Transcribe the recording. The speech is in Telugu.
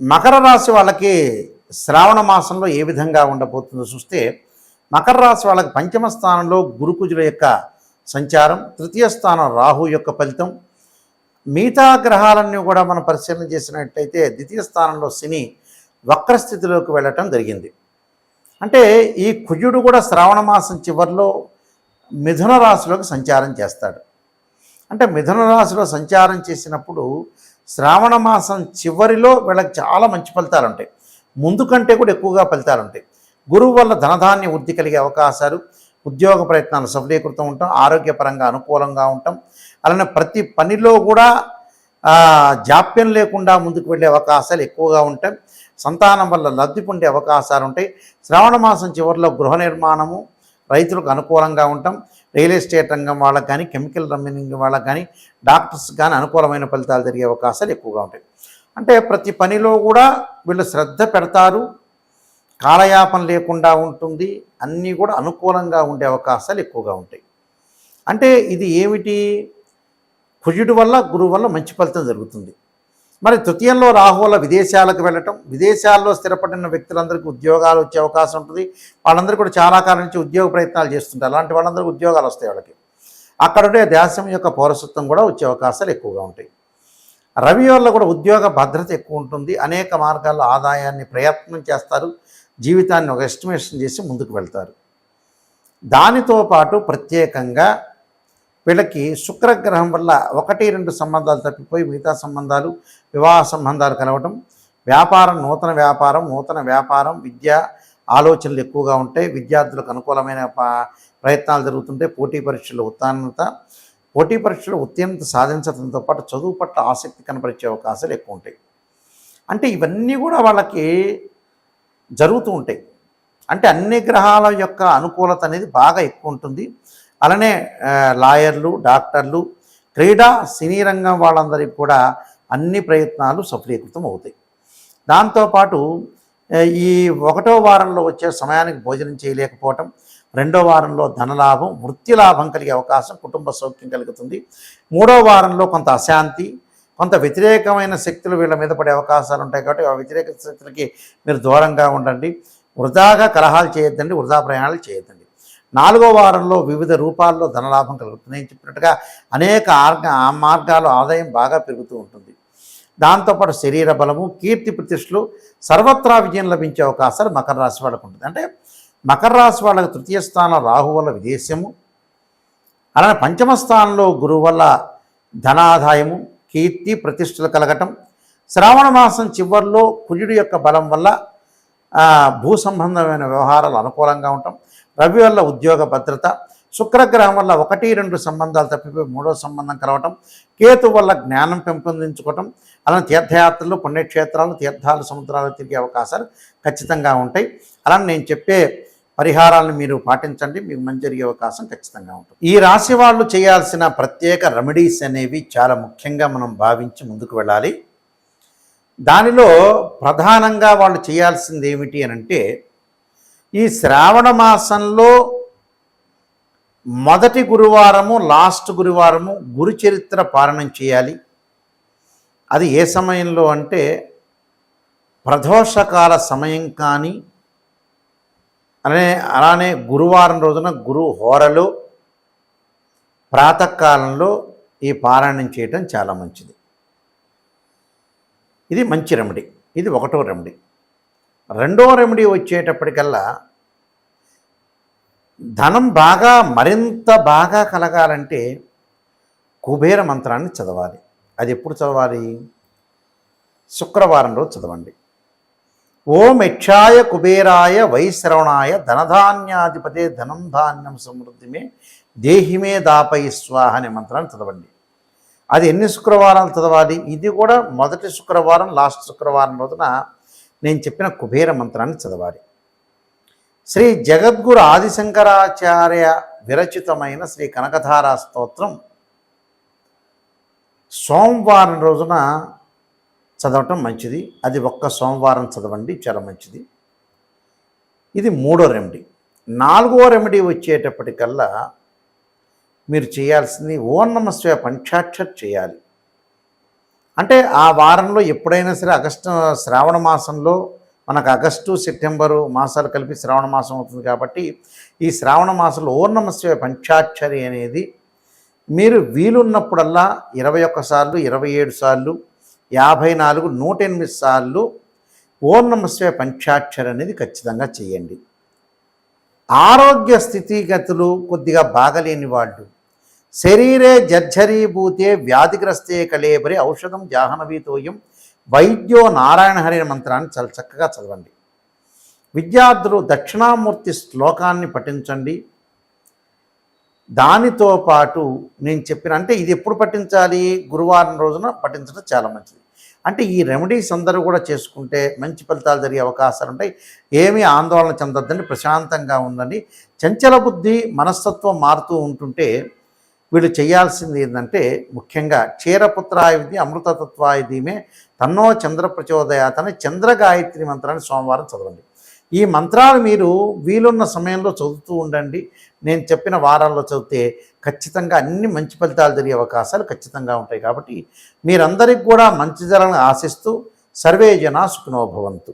మకర రాశి వాళ్ళకి శ్రావణ మాసంలో ఏ విధంగా ఉండబోతుందో చూస్తే మకర రాశి వాళ్ళకి పంచమ స్థానంలో గురుకుజుల యొక్క సంచారం తృతీయ స్థానం రాహు యొక్క ఫలితం. మిగతా గ్రహాలన్నీ కూడా మనం పరిశీలన చేసినట్టయితే ద్వితీయ స్థానంలో శని వక్రస్థితిలోకి వెళ్ళటం జరిగింది. అంటే ఈ కుజుడు కూడా శ్రావణ మాసం చివరిలో మిథున రాశిలోకి సంచారం చేస్తాడు. అంటే మిథున రాశిలో సంచారం చేసినప్పుడు శ్రావణ మాసం చివరిలో వీళ్ళకి చాలా మంచి ఫలితాలు ఉంటాయి. ముందు కంటే కూడా ఎక్కువగా ఫలితాలు ఉంటాయి. గురువు వల్ల ధనధాన్య వృద్ధి కలిగే అవకాశాలు ఉద్యోగ ప్రయత్నాలు సఫలీకృతం ఉంటాం ఆరోగ్యపరంగా అనుకూలంగా ఉంటాం. అలానే ప్రతి పనిలో కూడా జాప్యం లేకుండా ముందుకు వెళ్ళే అవకాశాలు ఎక్కువగా ఉంటాయి. సంతానం వల్ల లబ్ధి పొందే అవకాశాలు ఉంటాయి. శ్రావణ మాసం చివరిలో గృహ నిర్మాణము రైతులకు అనుకూలంగా ఉంటాం. రియల్ ఎస్టేట్ రంగం వాళ్ళకి కానీ కెమికల్ రంగం వాళ్ళకి కానీ డాక్టర్స్ కానీ అనుకూలమైన ఫలితాలు జరిగే అవకాశాలు ఎక్కువగా ఉంటాయి. అంటే ప్రతి పనిలో కూడా వీళ్ళు శ్రద్ధ పెడతారు కాలయాపన లేకుండా ఉంటుంది అన్నీ కూడా అనుకూలంగా ఉండే అవకాశాలు ఎక్కువగా ఉంటాయి. అంటే ఇది ఏమిటి? కుజుడు వల్ల గురువు వల్ల మంచి ఫలితం జరుగుతుంది. మరి తృతీయంలో రాహు వల్ల విదేశాలకు వెళ్ళటం విదేశాల్లో స్థిరపడిన వ్యక్తులందరికీ ఉద్యోగాలు వచ్చే అవకాశం ఉంటుంది. వాళ్ళందరూ కూడా చాలా కాలం నుంచి ఉద్యోగ ప్రయత్నాలు చేస్తుంటారు. అలాంటి వాళ్ళందరికీ ఉద్యోగాలు వస్తాయి వాళ్ళకి. అక్కడుండే దేశం యొక్క పౌరసత్వం కూడా వచ్చే అవకాశాలు ఎక్కువగా ఉంటాయి. రవి వల్ల కూడా ఉద్యోగ భద్రత ఎక్కువ ఉంటుంది. అనేక మార్గాల్లో ఆదాయాన్ని ప్రయత్నం చేస్తారు. జీవితాన్ని ఒక ఎస్టిమేషన్ చేసి ముందుకు వెళ్తారు. దానితో పాటు ప్రత్యేకంగా వీళ్ళకి శుక్రగ్రహం వల్ల ఒకటి రెండు సంబంధాలు తప్పిపోయి మిగతా సంబంధాలు వివాహ సంబంధాలు కలవటం వ్యాపారం నూతన వ్యాపారం నూతన వ్యాపారం విద్య ఆలోచనలు ఎక్కువగా ఉంటాయి విద్యార్థులకు అనుకూలమైన ప్రయత్నాలు జరుగుతుంటాయి పోటీ పరీక్షలు ఉత్తీర్ణత పోటీ పరీక్షలు ఉత్తీర్ణత సాధించడంతో పాటు చదువు పట్ల ఆసక్తి కనపరిచే అవకాశాలు ఎక్కువ ఉంటాయి. అంటే ఇవన్నీ కూడా వాళ్ళకి జరుగుతూ ఉంటాయి. అంటే అన్ని గ్రహాల యొక్క అనుకూలత అనేది బాగా ఎక్కువ ఉంటుంది. అలానే లాయర్లు డాక్టర్లు క్రీడా సినీ రంగం వాళ్ళందరికీ కూడా అన్ని ప్రయత్నాలు సఫలీకృతం అవుతాయి. దాంతోపాటు ఈ ఒకటో వారంలో వచ్చే సమయానికి భోజనం చేయలేకపోవటం రెండో వారంలో ధనలాభం వృత్తి లాభం కలిగే అవకాశం కుటుంబ సౌఖ్యం కలుగుతుంది. మూడో వారంలో కొంత అశాంతి కొంత వ్యతిరేకమైన శక్తులు వీళ్ళ మీద పడే అవకాశాలు ఉంటాయి కాబట్టి ఆ వ్యతిరేక శక్తులకి మీరు దూరంగా ఉండండి. వృధాగా కలహాలు చేయొద్దండి వృధా ప్రయాణాలు చేయొద్దండి. నాలుగో వారంలో వివిధ రూపాల్లో ధనలాభం కలుగుతుంది నేను చెప్పినట్టుగా అనేక ఆర్గ ఆ మార్గాలు ఆదాయం బాగా పెరుగుతూ ఉంటుంది. దాంతోపాటు శరీర బలము కీర్తి ప్రతిష్టలు సర్వత్రా విజయం లభించే అవకాశాలు మకర రాశి వాళ్ళకు ఉంటుంది. అంటే మకర రాశి వాళ్ళకు తృతీయ స్థానం రాహు వల్ల విదేశము. అలానే పంచమ స్థానంలో గురువు వల్ల ధనాదాయము కీర్తి ప్రతిష్టలు కలగటం. శ్రావణ మాసం చివరిలో కుజుడి యొక్క బలం వల్ల భూ సంబంధమైన వ్యవహారాలు అనుకూలంగా ఉండటం. రవి వల్ల ఉద్యోగ భద్రత శుక్రగ్రహం వల్ల ఒకటి రెండు సంబంధాలు తప్పిపోయి మూడో సంబంధం కలవటం కేతు వల్ల జ్ఞానం పెంపొందించుకోవటం అలానే తీర్థయాత్రలు పుణ్యక్షేత్రాలు తీర్థాలు సముద్రాలు తిరిగే అవకాశాలు ఖచ్చితంగా ఉంటాయి. అలానే నేను చెప్పే పరిహారాలను మీరు పాటించండి మీకు మంచి జరిగే అవకాశం ఖచ్చితంగా ఉంటుంది. ఈ రాశి వాళ్ళు చేయాల్సిన ప్రత్యేక రెమెడీస్ అనేవి చాలా ముఖ్యంగా మనం భావించి ముందుకు వెళ్ళాలి. దానిలో ప్రధానంగా వాళ్ళు చేయాల్సింది ఏమిటి అని అంటే ఈ శ్రావణ మాసంలో మొదటి గురువారము లాస్ట్ గురువారము గురు చరిత్ర పారణం చేయాలి. అది ఏ సమయంలో అంటే ప్రదోషకాల సమయం కానీ అనే అలానే గురువారం రోజున గురు హోరలో ప్రాతకాలంలో ఈ పారాయణం చేయటం చాలా మంచిది. ఇది మంచి రెమెడీ. ఇది ఒకటో రెమెడీ. రెండో రెమెడీ వచ్చేటప్పటికల్లా ధనం బాగా మరింత బాగా కలగాలంటే కుబేర మంత్రాన్ని చదవాలి. అది ఎప్పుడు చదవాలి? శుక్రవారం రోజు చదవండి. ఓం యక్షాయ కుబేరాయ వైశ్రవణాయ ధనధాన్యాధిపతే ధనం ధాన్యం సమృద్ధిమే దేహిమే దాపై స్వాహ అనే మంత్రాన్ని చదవండి. అది ఎన్ని శుక్రవారాలు చదవాలి? ఇది కూడా మొదటి శుక్రవారం లాస్ట్ శుక్రవారం రోజున నేను చెప్పిన కుబేర మంత్రాన్ని చదవాలి. శ్రీ జగద్గురు ఆదిశంకరాచార్య విరచితమైన శ్రీ కనకధారా స్తోత్రం సోమవారం రోజున చదవటం మంచిది. అది ఒక్క సోమవారం చదవండి చాలా మంచిది. ఇది మూడో రెమెడీ నాలుగో రెమెడీ వచ్చేటప్పటికల్లా మీరు చేయాల్సింది ఓ నమస్వ పంచాక్షర్ చేయాలి. అంటే ఆ వారంలో ఎప్పుడైనా సరే ఆగస్టు శ్రావణ మాసంలో మనకు ఆగస్టు సెప్టెంబరు మాసాలు కలిపి శ్రావణ మాసం అవుతుంది కాబట్టి ఈ శ్రావణ మాసంలో ఓం పంచాక్షరి అనేది మీరు వీలున్నప్పుడల్లా ఇరవై ఒక్క సార్లు ఇరవై ఏడు సార్లు యాభై నాలుగు నూట ఎనిమిది సార్లు ఓర్ణమశివ పంచాక్షరి అనేది ఖచ్చితంగా చేయండి. ఆరోగ్య స్థితిగతులు కొద్దిగా బాగలేని వాళ్ళు శరీరే జర్జరీభూతే వ్యాధిగ్రస్తే కలేబరి ఔషధం జాహ్నవీతోయం వైద్యో నారాయణ హరి మంత్రాన్ని చాలా చక్కగా చదవండి. విద్యార్థులు దక్షిణామూర్తి శ్లోకాన్ని పఠించండి. దానితో పాటు నేను చెప్పిన అంటే ఇది ఎప్పుడు పఠించాలి? గురువారం రోజున పఠించడం చాలా మంచిది. అంటే ఈ రెమెడీస్ అందరూ కూడా చేసుకుంటే మంచి ఫలితాలు జరిగే అవకాశాలు ఉంటాయి. ఏమీ ఆందోళన చెందొద్దని ప్రశాంతంగా ఉందండి చంచల బుద్ధి మనస్తత్వం మారుతూ ఉంటుంటే వీళ్ళు చేయాల్సింది ఏంటంటే ముఖ్యంగా క్షీరపుత్రాయ విద్య అమృతతత్వాయ ధీమే తన్నో చంద్ర ప్రచోదయాతని చంద్రగాయత్రి మంత్రాన్ని సోమవారం చదవండి. ఈ మంత్రాలు మీరు వీలున్న సమయంలో చదువుతూ ఉండండి. నేను చెప్పిన వారాల్లో చదివితే ఖచ్చితంగా అన్ని మంచి ఫలితాలు జరిగే అవకాశాలు ఖచ్చితంగా ఉంటాయి కాబట్టి మీరందరికీ కూడా మంచి జరగని ఆశిస్తూ సర్వే జనా సుఖినోభవంతు